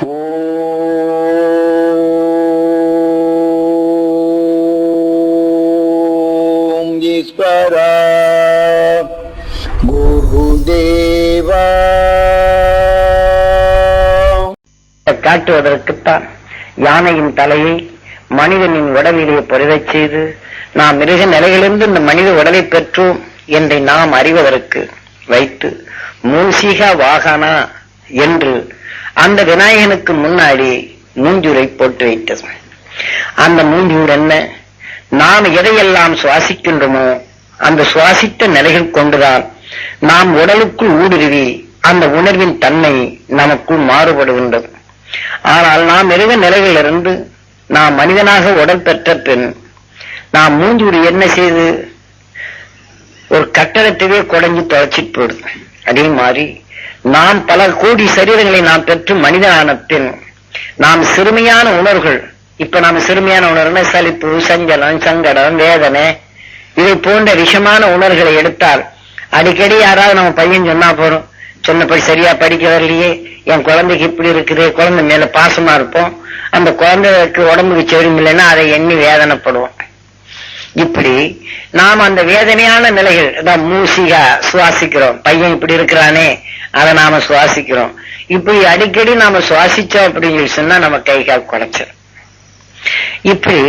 ஓம் ஈஸ்வரா காட்டுவதற்குத்தான் யானையின் தலையை மனிதனின் உடலிலே பொருதச் செய்து நாம் மிருக நிலையிலிருந்து இந்த மனித உடலை பெற்றோம் என்றை நாம் அறிவதற்கு வைத்து மூசிக வாகனா என்று அந்த விநாயகனுக்கு முன்னாடி மூஞ்சூரை போட்டு வைத்தது. அந்த மூஞ்சூர் என்ன? நாம் எதையெல்லாம் சுவாசிக்கின்றோமோ அந்த சுவாசித்த நிலைகள் கொண்டுதான் நாம் உடலுக்குள் ஊடுருவி அந்த உணர்வின் தன்மை நமக்குள் மாறுபடுகின்றது. ஆனால் நாம் மிருக நிலையிலிருந்து நாம் மனிதனாக உடல் பெற்ற பின் நாம் மூஞ்சூர் என்ன செய்து? ஒரு கட்டடத்தையே குடைஞ்சு தொலைச்சிட்டு போடுது அதே மாதிரி நாம் பல கோடி சரீரங்களை நாம் பெற்று மனிதனான பின் நாம் சிறுமையான உணர்வுகள் இப்ப நாம சிறுமையான உணர்வுனா சலிப்பு சஞ்சலம் சங்கடம் வேதனை இது போன்ற விஷமான உணர்வுகளை எடுத்தால் அடிக்கடி யாராவது நம்ம பையன் சொன்னா போறோம். சொன்னபடி சரியா படிக்க வரலையே என் குழந்தைக்கு இப்படி இருக்குது குழந்தை மேல பாசமா இருப்போம். அந்த குழந்தைக்கு உடம்புக்கு செவரும் இல்லைன்னா அதை எண்ணி வேதனைப்படுவோம். இப்படி நாம் அந்த வேதனையான நிலைகள் அதான் மூசிகா சுவாசிக்கிறோம். பையன் இப்படி இருக்கிறானே அதை நாம சுவாசிக்கிறோம். இப்படி அடிக்கடி நாம சுவாசிச்சோம் அப்படின்னு சொன்னா நம்ம கை கால் குறைச்சிடும் இப்படி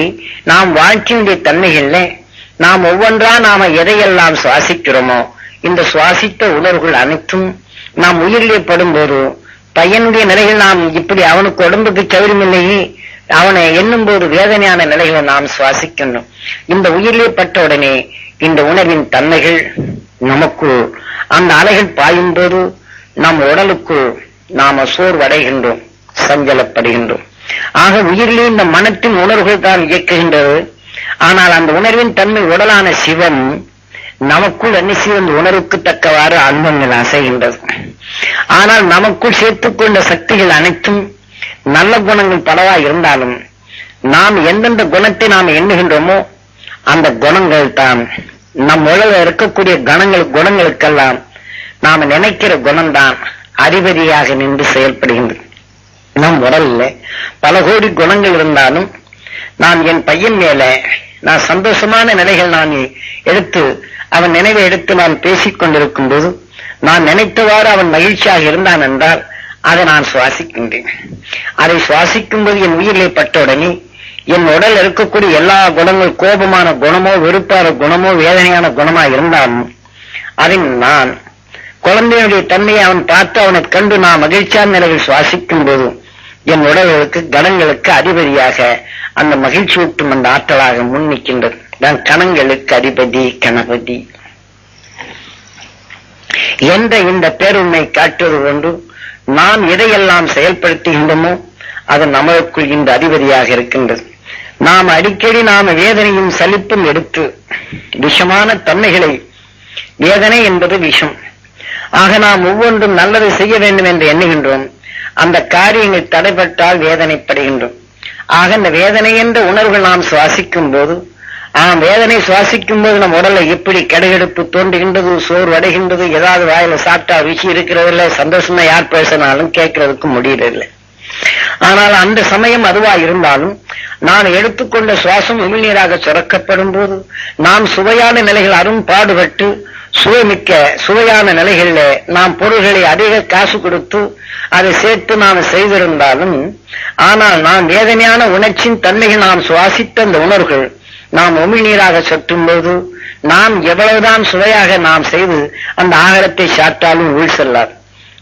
நாம் வாழ்க்கையுடைய தன்மைகள்ல நாம் ஒவ்வொன்றா நாம எதையெல்லாம் சுவாசிக்கிறோமோ இந்த சுவாசித்த உணர்வுகள் அனைத்தும் நாம் உயிரிலே படும்போது பையனுடைய நிலைகள் நாம் இப்படி அவனுக்கு உடம்புக்கு சௌரியம் இல்லையே அவனை எண்ணும் போது வேதனையான நிலைகளை நாம் சுவாசிக்கணும். இந்த உயிரிலே பட்ட உடனே இந்த உணர்வின் தன்மைகள் நமக்கு அந்த அலைகள் பாயும் போது நம் உடலுக்குள் நாம சோர்வடைகின்றோம் சஞ்சலப்படுகின்றோம். ஆக உயிரிலே இந்த மனத்தின் உணர்வுகள் தான் இயக்குகின்றது. ஆனால் அந்த உணர்வின் தன்மை உடலான சிவம் நமக்குள் என்ன செய்யும்? அந்த உணர்வுக்கு தக்கவாறு அன்பங்கள் அசைகின்றது. ஆனால் நமக்குள் சேர்த்துக்கொண்ட சக்திகள் அனைத்தும் நல்ல குணங்கள் பலவா இருந்தாலும் நாம் எந்தெந்த குணத்தை நாம் எண்ணுகின்றோமோ அந்த குணங்கள் தான் நம் உலகில் இருக்கக்கூடிய கணங்கள் குணங்களுக்கெல்லாம் நாம் நினைக்கிற குணம்தான் அதிபதியாக நின்று செயல்படுகின்றது. நம் உடல்ல பல கோடி குணங்கள் இருந்தாலும் நான் என் பையன் மேல நான் சந்தோஷமான நிலைகள் நான் எடுத்து அவன் நினைவை எடுத்து நான் பேசிக் கொண்டிருக்கும் போது நான் நினைத்தவாறு அவன் மகிழ்ச்சியாக இருந்தான் என்றால் அதை நான் சுவாசிக்கின்றேன். அதை சுவாசிக்கும் போது என் உயிரிலே பட்ட உடனே என் உடல் இருக்கக்கூடிய எல்லா குணங்கள் கோபமான குணமோ வெறுப்பான குணமோ வேதனையான குணமா இருந்தாலும் அதை நான் குழந்தையுடைய தன்மையை அவன் பார்த்து அவனை கண்டு நான் மகிழ்ச்சியான நிலையில் சுவாசிக்கும் போது என் உடல்களுக்கு கணங்களுக்கு அதிபதியாக அந்த மகிழ்ச்சியூட்டும் அந்த ஆற்றலாக முன் நிற்கின்றது. தான் கணங்களுக்கு அதிபதி கணபதி. என்ற இந்த பேருண்மை காட்டுவது கொண்டு நாம் எதையெல்லாம் செயல்படுத்துகின்றோமோ அது நமக்குள் இந்த அதிபதியாக இருக்கின்றது. நாம் அடிக்கடி நாம வேதனையும் சலிப்பும் எடுத்து விஷமான தன்மைகளை வேதனை என்பது விஷம். ஆக நாம் ஒவ்வொன்றும் நல்லது செய்ய வேண்டும் என்று எண்ணுகின்றோம். அந்த காரியங்கள் தடைபட்டால் வேதனைப்படுகின்றோம். ஆக இந்த வேதனை என்ற உணர்வுகள் நாம் சுவாசிக்கும் போது ஆம் வேதனை சுவாசிக்கும் போது நம் உடலை எப்படி கடுகெடுப்பு தோன்றுகின்றது சோர்வடைகின்றது ஏதாவது வாயில சாப்பிட்டா ருச்சி இருக்கிறது இல்லை சந்தோஷமா யார் பேசினாலும் கேட்கறதுக்கு முடியறதில்லை ஆனால் அந்த சமயம் அதுவா இருந்தாலும் நான் எடுத்துக்கொண்ட சுவாசம் உமிழ்நீராக சுரக்கப்படும் போது நாம் சுவையான நிலைகள் அரும் பாடுபட்டு சுவைமிக்க சுவையான நிலைகளில் நாம் பொருள்களை அதிக காசு கொடுத்து அதை சேர்த்து நாம் செய்திருந்தாலும் ஆனால் நாம் வேதனையான உணர்ச்சியின் தன்மைகள் நாம் சுவாசித்த அந்த உணர்வுகள் நாம் உமிழ்நீராக சொட்டும் போது நாம் எவ்வளவுதான் சுவையாக நாம் செய்து அந்த ஆகாரத்தை சாப்பிட்டாலும் உள் செல்லாது.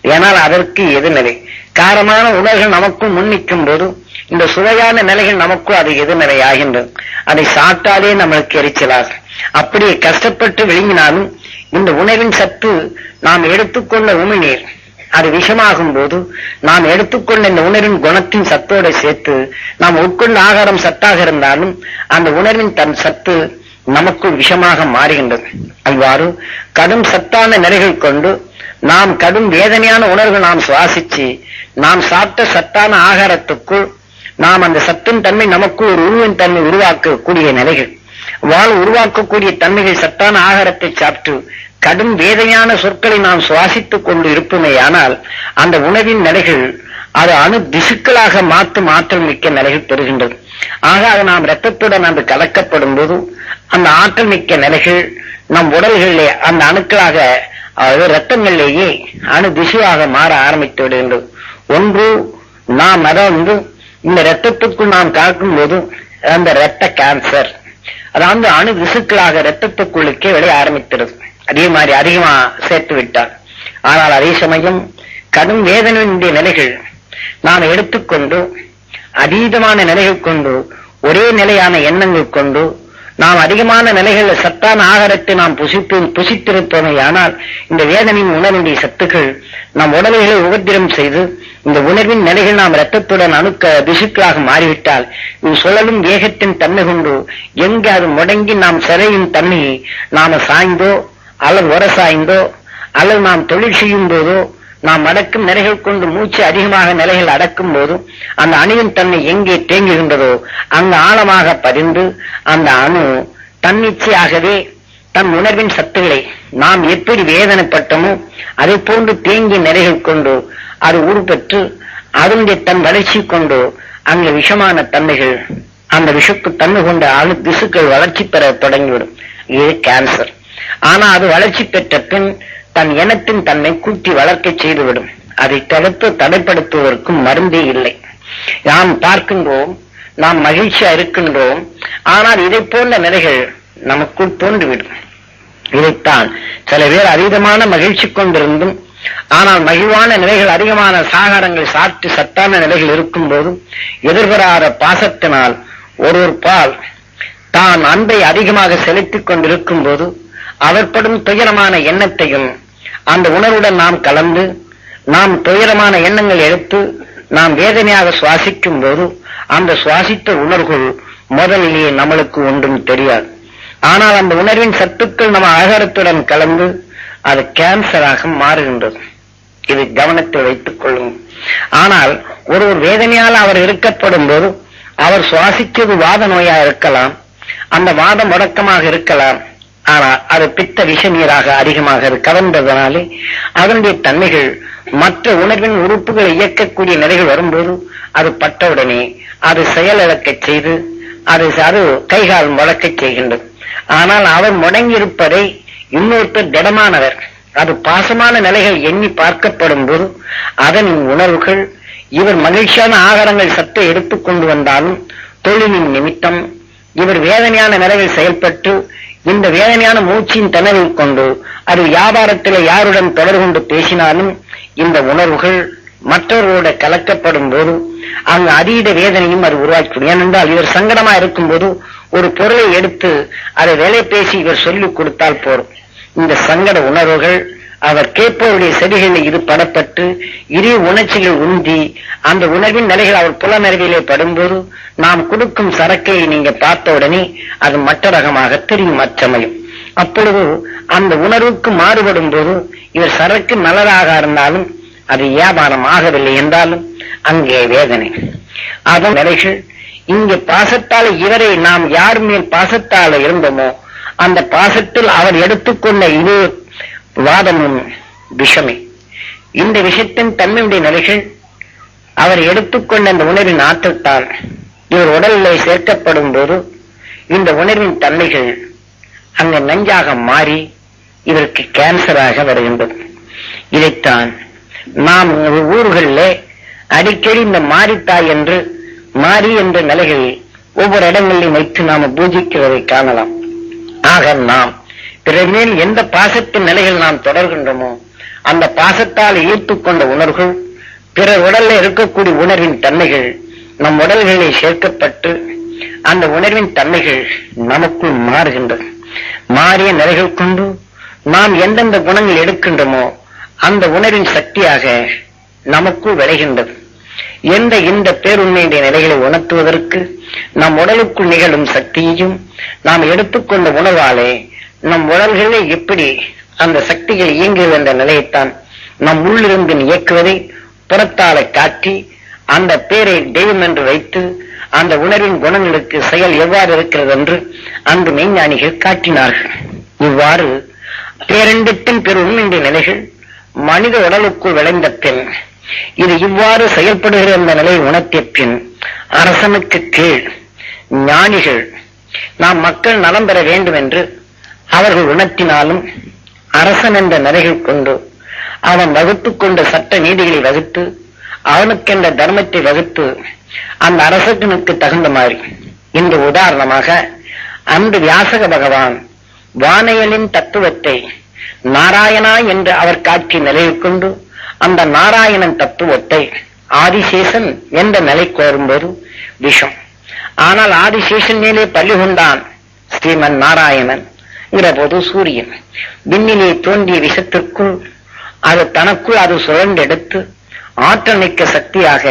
ஏனால் அதற்கு எதிர்நிலை காரமான உணர்வுகள் முன் முன்னிக்கும் போது இந்த சுவையான நிலைகள் நமக்கும் அது எதிர்நிலை ஆகின்றது அதை சாப்பிட்டாலே நம்மளுக்கு எரிச்சலாகும் அப்படியே கஷ்டப்பட்டு விழுங்கினாலும் இந்த உணவின் சத்து நாம் எடுத்துக்கொண்ட உமிழ்நீர். அது விஷமாகும் போது நாம் எடுத்துக்கொண்ட இந்த உணர்வின் குணத்தின் சத்தோட சேர்த்து நாம் உட்கொண்ட ஆகாரம் சத்தாக இருந்தாலும் அந்த உணர்வின் தன் சத்து நமக்குள் விஷமாக மாறுகின்றது. அவ்வாறு கடும் சத்தான நிறைகள் கொண்டு நாம் கடும் வேதனையான உணர்வு நாம் சுவாசிச்சு நாம் சாப்பிட்ட சத்தான ஆகாரத்துக்குள் நாம் அந்த சத்தின் தன்மை நமக்குள் ஒரு உருவின் தன்மை உருவாக்கக்கூடிய நிலைகள். வாழ் உருவாக்கக்கூடிய தன்மைகள் சத்தான ஆகாரத்தை சாப்பிட்டு கடும் வேதையான சொற்களை நாம் சுவாசித்துக் கொண்டு இருப்போமேயானால் அந்த உணவின் நிலைகள் அது அணு திசுக்களாக மாற்றும் ஆற்றல் மிக்க நிலைகள் பெறுகின்றது. ஆக அது நாம் ரத்தத்துடன் அந்த கலக்கப்படும் போது அந்த ஆற்றல் மிக்க நிலைகள் நம் உடல்களிலே அந்த அணுக்களாக அதாவது ரத்தங்களிலேயே அணு திசுவாக மாற ஆரம்பித்து விடுகின்றது. ஒன்று நாம் அதாவது இந்த ரத்தத்துக்குள் நாம் காக்கும் போது அந்த இரத்த கேன்சர் அதாவது அணு விசுக்களாக ரத்தத்துக்குள்ளுக்கே விளைய ஆரம்பித்தது அதே மாதிரி அதிகமா சேர்த்து விட்டார். ஆனால் அதே சமயம் கடும் வேதனையுடைய நிலைகள் நாம் எடுத்துக்கொண்டு அதீதமான நிலைகள் கொண்டு ஒரே நிலையான எண்ணங்கள் கொண்டு நாம் அதிகமான நிலைகளில் சத்தான ஆகாரத்தை நாம் புசித்து புசித்திருப்போமே. ஆனால் இந்த வேதனையின் உணர்வுடைய சத்துக்கள் நம் உடலைகளை உபத்திரம் செய்து இந்த உணர்வின் நிலைகள் நாம் ரத்தத்துடன் அணுக்க திசுக்களாக மாறிவிட்டால் இது சுழலும் வேகத்தின் தன்மை கொண்டு எங்கே அது முடங்கி நாம் சிறையின் தன்மையை நாம சாய்ந்தோ அல்லது உர சாய்ந்தோ அல்லது நாம் தொழில் செய்யும் போதோ நாம் அடக்கும் நிலைகள் கொண்டு மூச்சு அதிகமாக நிலைகள் அடக்கும் போதும் அந்த அணுவின் தன்மை எங்கே தேங்குகின்றதோ அங்கு ஆழமாக பதிந்து அந்த அணு தன்னிச்சையாகவே தன் உணர்வின் சத்துக்களை நாம் எப்படி வேதனைப்பட்டோமோ அதை போன்று தேங்கிய நிலைகள் கொண்டு அது உருப்பெற்று அதனுடைய தன் வளர்ச்சி கொண்டு அந்த விஷமான தன்மைகள் அந்த விஷக்கு தன்மை கொண்ட அணு திசுக்கள் வளர்ச்சி பெற தொடங்கிவிடும். இது கேன்சர் ஆனா அது வளர்ச்சி பெற்ற பின் தன் இனத்தின் தன்னை கூட்டி வளர்க்க செய்துவிடும். அதை தடுத்து தடைப்படுத்துவதற்கும் மருந்தே இல்லை. நாம் பார்க்கின்றோம் நாம் மகிழ்ச்சியா இருக்கின்றோம் ஆனால் இதை போன்ற நிலைகள் நமக்குள் தோன்றிவிடும். இதைத்தான் சில பேர் அதீதமான மகிழ்ச்சி கொண்டிருந்தும் ஆனால் மகிழ்வான நிலைகள் அதிகமான சாகாரங்கள் சாப்பிட்டு சத்தான நிலைகள் இருக்கும் போதும் எதிர்வராத பாசத்தினால் ஒருவர் பால் தான் அன்பை அதிகமாக செலுத்திக் கொண்டிருக்கும் போது அவர்படும் துயரமான எண்ணத்தையும் அந்த உணர்வுடன் நாம் கலந்து நாம் துயரமான எண்ணங்கள் எடுத்து நாம் வேதனையாக சுவாசிக்கும் போது அந்த சுவாசித்த உணர்வுகள் முதலிலேயே நம்மளுக்கு ஒன்றும் தெரியாது. ஆனால் அந்த உணர்வின் சத்துக்கள் நம்ம ஆகாரத்துடன் கலந்து அது கேன்சராக மாறுகின்றது. இது கவனத்தில் வைத்துக் கொள்ளும். ஆனால் ஒரு ஒரு வேதனையால் அவர் இருக்கப்படும் போது அவர் சுவாசித்தது வாத நோயா இருக்கலாம். அந்த வாதம் முடக்கமாக இருக்கலாம். ஆனால் அது பித்த விஷ நீராக அதிகமாக அது கவர்ந்ததனாலே அதனுடைய தன்மைகள் மற்ற உணர்வின் உறுப்புகளை இயக்கக்கூடிய நிலைகள் வரும்போது அது பட்டவுடனே அது செயலிழக்க செய்து அது அது கைகால் முடக்க செய்கின்றது. ஆனால் அவர் முடங்கியிருப்பதை இன்னொருத்தர் திடமானவர். அது பாசமான நிலைகள் எண்ணி பார்க்கப்படும் போது அதன் உணர்வுகள் இவர் மகிழ்ச்சியான ஆகாரங்கள் சத்தை எடுத்துக் கொண்டு வந்தாலும் தொழிலின் நிமித்தம் இவர் வேதனையான நிலையில் செயல்பட்டு இந்த வேதனையான மூச்சின் தனவில் கொண்டு அது வியாபாரத்தில் யாருடன் தொடர்பு கொண்டு பேசினாலும் இந்த உணர்வுகள் மற்றவர்களோட கலக்கப்படும் போது அங்கு அதீத வேதனையும் அது உருவாக்கிவிடும். ஏனென்றால் இவர் சங்கடமா இருக்கும் போது ஒரு பொருளை எடுத்து அதை வேலை பேசி இவர் சொல்லிக் கொடுத்தால் போரும். இந்த சங்கட உணர்வுகள் அவர் கேட்பவருடைய செடிகளில் இது படப்பட்டு இரு உணர்ச்சிகள் உந்தி அந்த உணர்வின் நிலைகள் அவர் புலனறிவிலே படும்போது நாம் கொடுக்கும் சரக்கை நீங்க பார்த்த உடனே அது மற்ற ரகமாக தெரியும் அச்சமயம். அப்பொழுது அந்த உணர்வுக்கு மாறுபடும் போது இவர் சரக்கு நல்லதாக இருந்தாலும் அது வியாபாரம் ஆகவில்லை என்றாலும் அங்கே வேதனை. அதன் நிலைகள் இங்கே பாசத்தால் இவரை நாம் யார் மேல் பாசத்தால இருந்தோமோ அந்த பாசத்தில் அவர் எடுத்துக்கொண்ட இது வாதமும் விஷமே. இந்த விஷயத்தின் தன்மையுடைய நிலைகள் அவர் எடுத்துக்கொண்ட அந்த உணர்வின் ஆற்றத்தால் இவர் உடலில் சேர்க்கப்படும் போது இந்த உணர்வின் தன்மைகள் அங்கு நஞ்சாக மாறி இதற்கு கேன்சராக வருகின்றது. இதைத்தான் நாம் ஊர்களிலே அடிக்கடி இந்த மாரித்தாய் என்று மாரி என்ற நிலைகளில் ஒவ்வொரு இடங்களிலும் வைத்து நாம பூஜிக்கிறதை காணலாம். ஆக நாம் பிறர் மேல் எந்த பாசத்தின் நிலைகள் நாம் தொடர்கின்றோமோ அந்த பாசத்தால் ஈர்த்துக் கொண்ட உணர்வுகள் பிறர் உடல்ல இருக்கக்கூடிய உணர்வின் தன்மைகள் நம் உடல்களில் சேர்க்கப்பட்டு அந்த உணர்வின் தன்மைகள் நமக்குள் மாறுகின்றது மாறிய நிலைகள் கொண்டு நாம் எந்தெந்த குணங்கள் எடுக்கின்றோமோ அந்த உணர்வின் சக்தியாக நமக்குள் விளைகின்றது. எந்த இந்த பேருண்மையுடைய நிலைகளை உணர்த்துவதற்கு நம் உடலுக்குள் நிகழும் சக்தியையும் நாம் எடுத்துக்கொண்ட உணவாலே நம் உடல்களே எப்படி அந்த சக்திகள் இயங்குகிறது என்ற நிலையைத்தான் நம் உள்ளிருந்து இயக்குவதை புறத்தால காட்டி அந்த பேரை தெய்வம் என்று வைத்து அந்த உணர்வின் குணங்களுக்கு செயல் எவ்வாறு இருக்கிறது என்று அன்று மெய்ஞானிகள் காட்டினார்கள். இவ்வாறு பேரண்டத்தின் பெரும் நிலைகள் மனித உடலுக்குள் விளைந்த பின் இது இவ்வாறு செயல்படுகிற இந்த நிலையை உணர்த்திய பின் அரசனுக்கு கீழ் ஞானிகள் நாம் மக்கள் நலம் பெற வேண்டும் என்று அவர்கள் உணர்த்தினாலும் அரசன் என்ற நிலைகள் கொண்டு அவன் வகுத்துக் கொண்ட சட்ட நீதிகளை வகுத்து அவனுக்கென்ற தர்மத்தை வகுத்து அந்த அரசனுக்கு தகுந்த மாதிரி. இந்த உதாரணமாக அன்று வியாசக பகவான் வானையலின் தத்துவத்தை நாராயணா என்று அவர் காட்சி நிலையை கொண்டு அந்த நாராயணன் தத்துவத்தை ஆதிசேஷன் எந்த நிலைக்கு வரும்போது விஷம். ஆனால் ஆதிசேஷன் மேலே பள்ளி கொண்டான் ஸ்ரீமன் நாராயணன். போது சூரியன். விண்ணிலே தோன்றிய விஷத்திற்குள் அது தனக்குள் அது சுழண்டெடுத்து ஆற்றல் மிக்க சக்தியாக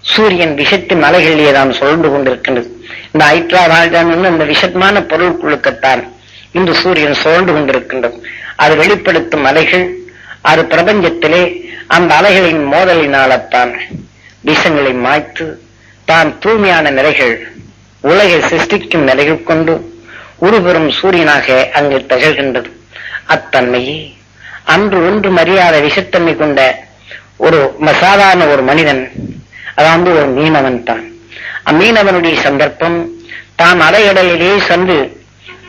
சூரியன் விஷத்தின் அலைகளிலே தான் சுழண்டு கொண்டிருக்கின்றது. இந்த ஐட்ரா வாழ்தான் இந்த விஷமான குழுக்கத்தான் இன்று சூரியன் சுழண்டு கொண்டிருக்கின்றது. அது வெளிப்படுத்தும் அலைகள் அது பிரபஞ்சத்திலே அந்த அலைகளின் மோதலினால்தான் விஷங்களை மாய்த்து தான் தூய்மையான நிலைகள் உலகை சிருஷ்டிக்கும் நிலைகள் கொண்டு உருபெறும் சூரியனாக அங்கு திகழ்கின்றது. அத்தன்மையே அன்று ஒன்று மரியாத விஷத்தன்மை கொண்ட ஒரு சாதாரண ஒரு மனிதன் அதாவது ஒரு மீனவன் தான். அம்மீனவனுடைய சந்தர்ப்பம் தான் அலையடலிலே சென்று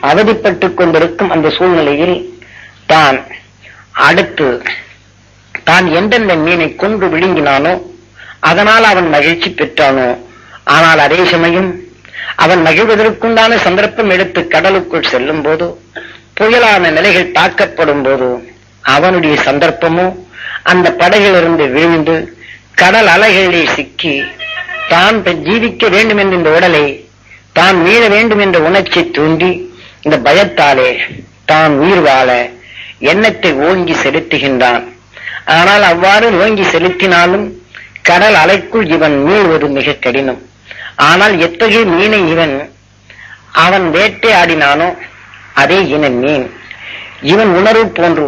அவதிப்பட்டுக் கொண்டிருக்கும் அந்த சூழ்நிலையில் தான் அடுத்து தான் எந்தெந்த மீனை கொன்று விழுங்கினானோ அதனால் அவன் மகிழ்ச்சி பெற்றானோ. ஆனால் அதே சமயம் அவன் மகிழ்வதற்குண்டான சந்தர்ப்பம் எடுத்து கடலுக்குள் செல்லும் போது புயலான நிலைகள் தாக்கப்படும் போதோ அவனுடைய சந்தர்ப்பமோ அந்த படகிலிருந்து விழுந்து கடல் அலைகளிலே சிக்கி தான் ஜீவிக்க வேண்டும் என்ற இந்த உடலை தான் மீள வேண்டும் என்ற உணர்ச்சி தூண்டி இந்த பயத்தாலே தான் உயிர் வாழ எண்ணத்தை ஓங்கி செலுத்துகின்றான். ஆனால் அவ்வாறு நோங்கி செலுத்தினாலும் கடல் அலைக்குள் இவன் மீள்வது மிக கடினம். ஆனால் எத்தகைய மீனை இவன் அவன் வேட்டையாடினானோ அதே இன மீன். இவன் உணர்வு போன்று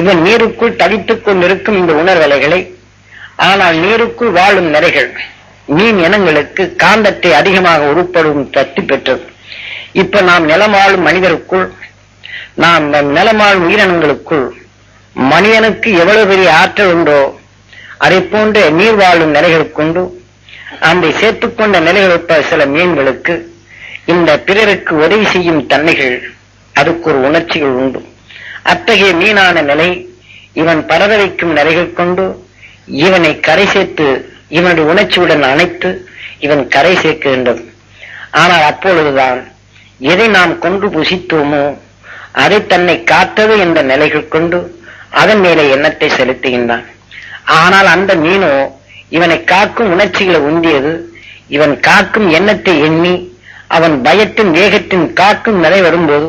இவன் நீருக்குள் தவித்துக் கொண்டிருக்கும் இந்த உணர்வலைகளை ஆனால் நீருக்குள் வாழும் நிறைகள் மீன் இனங்களுக்கு காந்தத்தை அதிகமாக உருப்படும் தட்டி பெற்றது. இப்ப நாம் நிலம் வாழும் மனிதருக்குள் நாம் நம் நிலம் வாழும் உயிரினங்களுக்குள் மனிதனுக்கு எவ்வளவு பெரிய ஆற்றல் உண்டோ அதை போன்ற நீர் வாழும் நிலைகள் கொண்டு அந்த சேர்த்துக்கொண்ட நிலைகளுப்ப சில மீன்களுக்கு இந்த பிறருக்கு உதவி செய்யும் தன்மைகள் அதுக்கு ஒரு உணர்ச்சிகள் உண்டு. அத்தகைய மீனான நிலை இவன் பரத வைக்கும் நிலைகள் கொண்டு இவனை கரை சேர்த்து இவனுடைய உணர்ச்சியுடன் அணைத்து இவன் கரை சேர்க்கின்றது ஆனால் அப்பொழுதுதான் எதை நாம் கொண்டு புசித்தோமோ அதை தன்னை காத்தது என்ற நிலைகள் கொண்டு அதன் மேலே எண்ணத்தை செலுத்துகின்றான். ஆனால் அந்த மீனோ இவனை காக்கும் உணர்ச்சிகளை உந்தியது. இவன் காக்கும் எண்ணத்தை எண்ணி அவன் பயத்தின் வேகத்தின் காக்கும் நிலை வரும்போது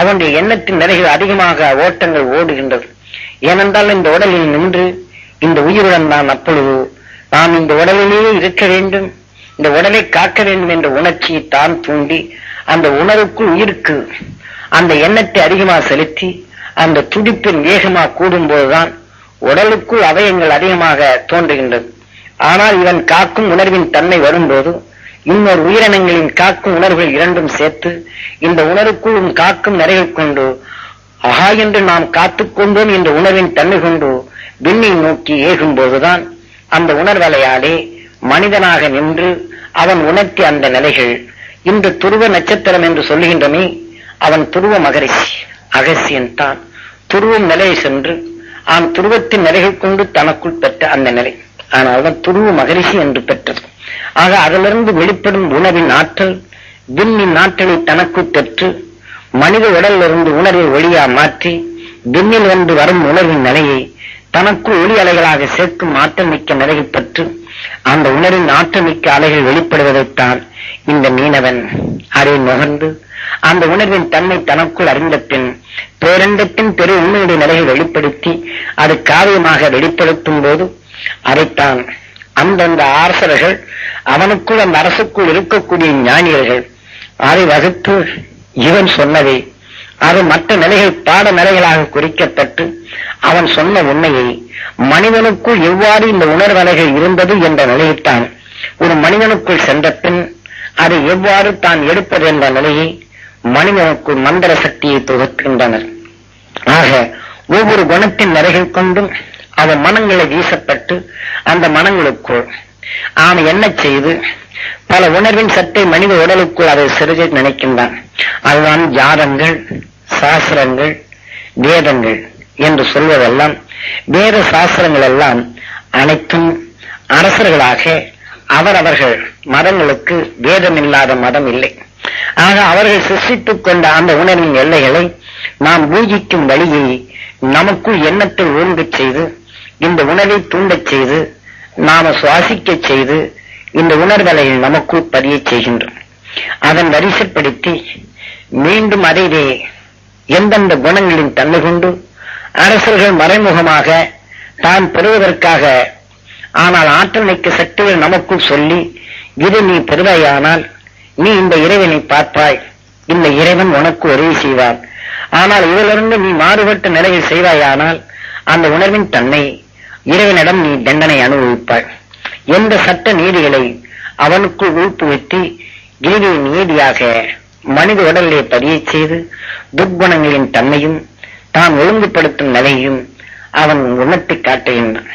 அவனுடைய எண்ணத்தின் நிலைகள் அதிகமாக ஓட்டங்கள் ஓடுகின்றது. ஏனென்றால் இந்த உடலில் நின்று இந்த உயிருடன் நான் அப்பொழுது நாம் இந்த உடலிலேயே இருக்க வேண்டும் இந்த உடலை காக்க வேண்டும் என்ற உணர்ச்சியை தான் தூண்டி அந்த உணர்வுக்குள் உயிருக்கு அந்த எண்ணத்தை அதிகமாக செலுத்தி அந்த துடிப்பின் வேகமா கூடும்போதுதான் உடலுக்குள் அவயங்கள் அதிகமாக தோன்றுகின்றது. ஆனால் இவன் காக்கும் உணர்வின் தன்மை வரும்போது இன்னொரு உயிரினங்களின் காக்கும் உணர்வுகள் இரண்டும் சேர்த்து இந்த உணர்வுக்குள்ளும் காக்கும் நிறைகள் கொண்டு ஆஹா என்று நாம் காத்துக் கொண்டோம் என்ற உணர்வின் தன்மை கொண்டு விண்ணை நோக்கி ஏகும்போதுதான் அந்த உணர்வலையாலே மனிதனாக நின்று அவன் உணர்த்திய அந்த நிலைகள் இன்று துருவ நட்சத்திரம் என்று சொல்லுகின்றமே அவன் துருவ மகரிஷி. அகசியன் தான் துருவம் நிலையை சென்று அவன் துருவத்தின் நிலைகள் கொண்டு தனக்குள் பெற்ற அந்த நிலை. ஆனால் துருவ மகரிஷி என்று பெற்றது. ஆக அதிலிருந்து வெளிப்படும் உணவின் ஆற்றல் விண்ணின் ஆற்றலை தனக்குள் பெற்று மனித உடலிலிருந்து உணர்வை ஒளியா மாற்றி விண்ணில் வந்து வரும் உணர்வின் நிலையை தனக்குள் ஒளி அலைகளாக சேர்க்கும் ஆற்றமிக்க மிக்க நிலைகள் பெற்று அந்த உணரின் ஆற்றமிக்க அலைகள் வெளிப்படுவதைத்தான் இந்த மீனவன் அதை நுகர்ந்து அந்த உணர்வின் தன்மை தனக்குள் அறிந்த பின் பேரண்டத்தின் பெரு உண்மையுடைய நிலையை வெளிப்படுத்தி அது காரியமாக வெளிப்படுத்தும் போது அதைத்தான் அந்தந்த அரசர்கள் அவனுக்குள் அந்த அரசுக்குள் இருக்கக்கூடிய ஞானியர்கள் அதை வகுத்து இவன் சொன்னதை அது மற்ற நிலைகள் பாட நிலைகளாக குறிக்கப்பட்டு அவன் சொன்ன உண்மையை மனிதனுக்குள் எவ்வாறு இந்த உணர்வலைகள் இருந்தது என்ற நிலையைத்தான் ஒரு மனிதனுக்குள் சென்ற பின் அதை எவ்வாறு தான் எடுப்பது என்ற நிலையை மனிதனுக்குள் மந்திர சக்தியை தொகுக்கின்றனர். ஆக ஒவ்வொரு குணத்தின் நிறைகள் கொண்டும் அவன் மனங்களை வீசப்பட்டு அந்த மனங்களுக்குள் அவன் என்ன செய்து பல உணர்வின் சத்தை மனித உடலுக்குள் அதை சிறுக நினைக்கின்றான். அதுதான் ஜாதங்கள் சாஸ்திரங்கள் வேதங்கள் என்று சொல்வதெல்லாம் வேத சாஸ்திரங்கள் எல்லாம் அனைத்தும் அரசர்களாக அவரவர்கள் மதங்களுக்கு வேதமில்லாத மதம் இல்லை. ஆக அவர்கள் சிருஷ்டித்துக் கொண்ட அந்த உணர்வின் எல்லைகளை நாம் பூஜிக்கும் வழியை நமக்குள் எண்ணத்தை ஓங்கச் செய்து இந்த உணர்வை தூண்டச் செய்து நாம சுவாசிக்கச் செய்து இந்த உணர்தலை நமக்குள் பதிய செய்கின்றோம். அதன் வரிசைப்படுத்தி மீண்டும் அதைவே எந்தெந்த குணங்களின் தன்மை கொண்டு அரசர்கள் மறைமுகமாக தான் பெறுவதற்காக ஆனால் ஆற்றல் மிக்க சக்திகள் நமக்குள் சொல்லி இது நீ பெறுவாயானால் நீ இந்த இறைவனை பார்ப்பாய் இந்த இறைவன் உனக்கு உதவி செய்வார். ஆனால் இதிலிருந்து நீ மாறுபட்ட நிலையில் செய்வாயானால் அந்த உணர்வின் தன்மை இறைவனிடம் நீ தண்டனை அனுபவிப்பாய். எந்த சட்ட நீதிகளை அவனுக்குள் ஊக்குவித்து இறுதியை நீதியாக மனித உடலிலே பதியச் செய்து துர்க்குணங்களின் தன்மையும் தான் ஒழுங்குபடுத்தும் நிலையும் அவன் உணர்த்தி காட்டுகின்றான்.